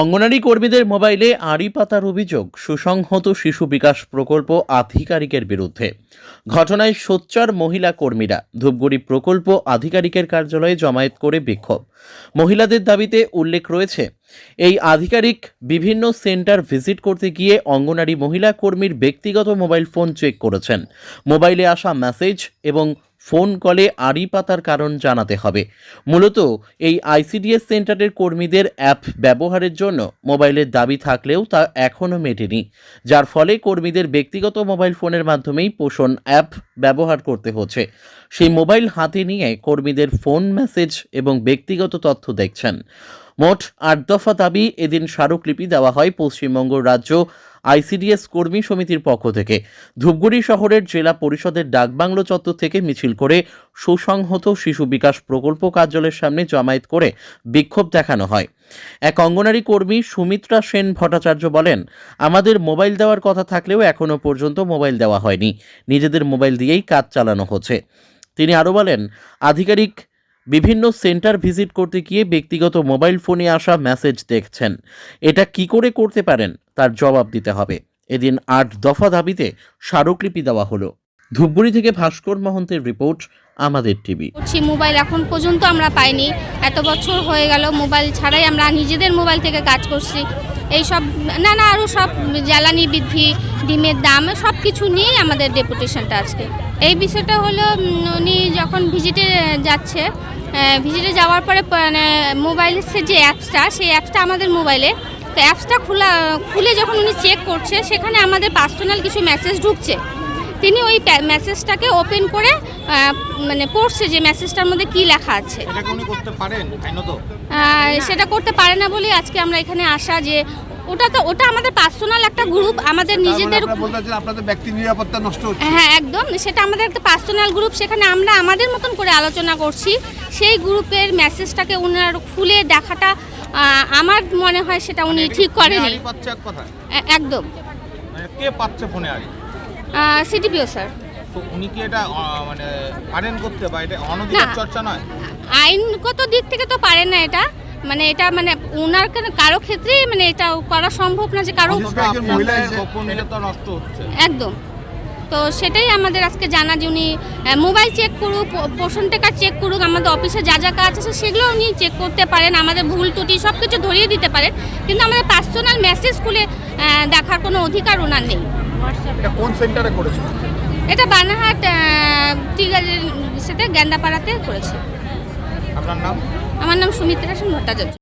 অঙ্গনারী কর্মীদের মোবাইলে আড়ি পাতার অভিযোগ, সুসংহত শিশু বিকাশ প্রকল্প আধিকারিকের বিরুদ্ধে। ঘটনায় সোচ্চার মহিলা কর্মীরা ধূপগুড়ি প্রকল্প আধিকারিকের কার্যালয়ে জমায়েত করে বিক্ষোভ। মহিলাদের দাবিতে উল্লেখ রয়েছে, এই আধিকারিক বিভিন্ন সেন্টার ভিজিট করতে গিয়ে অঙ্গনারী মহিলা কর্মীর ব্যক্তিগত মোবাইল ফোন চেক করেছেন। মোবাইলে আসা মেসেজ এবং ফোন কলে আড়ি পাতার কারণ জানাতে হবে। মূলত এই আইসিডিএস সেন্টারের কর্মীদের অ্যাপ ব্যবহারের জন্য মোবাইলের দাবি থাকলেও তা এখনও মেটেনি, যার ফলে কর্মীদের ব্যক্তিগত মোবাইল ফোনের মাধ্যমেই পোষণ অ্যাপ ব্যবহার করতে হচ্ছে। সেই মোবাইল হাতে নিয়ে কর্মীদের ফোন মেসেজ এবং ব্যক্তিগত তথ্য দেখছেন। মোট আট দফা দাবি এদিন স্মারকলিপি দেওয়া হয় পশ্চিমবঙ্গ রাজ্য আইসিডিএস কর্মী সমিতির পক্ষ থেকে। ধূপগুড়ি শহরের জেলা পরিষদের ডাকবাংলো চত্বর থেকে মিছিল করে সুসংহত শিশু বিকাশ প্রকল্প কার্যালয়ের সামনে জমায়েত করে বিক্ষোভ দেখানো হয়। এক অঙ্গনারী কর্মী সুমিত্রা সেন ভট্টাচার্য বলেন, আমাদের মোবাইল দেওয়ার কথা থাকলেও এখনও পর্যন্ত মোবাইল দেওয়া হয়নি। নিজেদের মোবাইল দিয়েই কাজ চালানো হচ্ছে। তিনি আরও বলেন, আধিকারিক বিভিন্ন সেন্টার ভিজিট করতে গিয়ে ব্যক্তিগত মোবাইল ফোনে আসা মেসেজ দেখছেন। এটা কি করে করতে পারেন? তার জবাব দিতে হবে। এদিন আট দফা দাবিতে স্মারকলিপি দেওয়া হলো। ধূপগুড়ি থেকে ভাস্কর মহন্তের রিপোর্ট আমাদের টিভি। করছি মোবাইল এখন পর্যন্ত আমরা পাইনি। এত বছর হয়ে গেল মোবাইল ছাড়াই আমরা নিজেদের মোবাইল থেকে কাজ করছি। এই সব না না আরও সব জ্বালানি বৃদ্ধি, ডিমের দাম, সব কিছু নিয়েই আমাদের ডেপুটেশনটা আজকে। এই বিষয়টা হলো উনি যখন ভিজিটে যাচ্ছে ভিজিটে যাওয়ার পরে মানে মোবাইলের যে অ্যাপসটা, সেই অ্যাপসটা আমাদের মোবাইলে। তো অ্যাপসটা খোলা, খুলে যখন উনি চেক করছে, সেখানে আমাদের পার্সোনাল কিছু মেসেজ ঢুকছে। তিনি ওই মেসেজটাকে ওপেন করে মানে পড়ছে যে মেসেজটার মধ্যে কি লেখা আছে। সেটা করতে পারে না বলে আজকে আমরা এখানে আসা যে ওটা তো ওটা আমাদের পার্সোনাল একটা গ্রুপ আমাদের নিজেদের আপনাদের ব্যক্তি নিরাপত্তা নষ্ট হচ্ছে। হ্যাঁ একদম। সেটা আমাদের একটা পার্সোনাল গ্রুপ সেখানে আমরা আমাদের মতন করে আলোচনা করছি। সেই গ্রুপের মেসেজটাকে ওনার খুলে দেখাটা আমার মনে হয় সেটা উনি ঠিক করেনি। একদম। মানে কে পাচ্ছে ফোনে সিটিপিও স্যার। তো উনি কি এটা মানে পারেন করতে বা এটা অনধিকার চর্চা নয়? আইনগত দিক থেকে তো পারে না এটা। মানে এটা মানে ওনার কার- কারও ক্ষেত্রেই মানে এটা করা সম্ভব না যে কারও গোপনীয়তা নষ্ট হচ্ছে। একদম। তো সেটাই আমাদের আজকে জানা যে উনি মোবাইল চেক করুক পো- পোষণ টেকা চেক করুক আমাদের অফিসে যা যা কাজ আছে সেগুলো উনি চেক করতে পারেন আমাদের ভুল ত্রুটি সব কিছু ধরিয়ে দিতে পারেন। কিন্তু আমাদের পার্সোনাল মেসেজ খুলে দেখার কোনো অধিকার ওনার নেই। এটা কোন সেন্টারে করেছ এটা বানাহাট টিগারের সাথে গ্যান্দাপাড়াতে করেছে। আপনার নাম? আমার নাম সুমিত্রা সেন ভট্টাচার্য।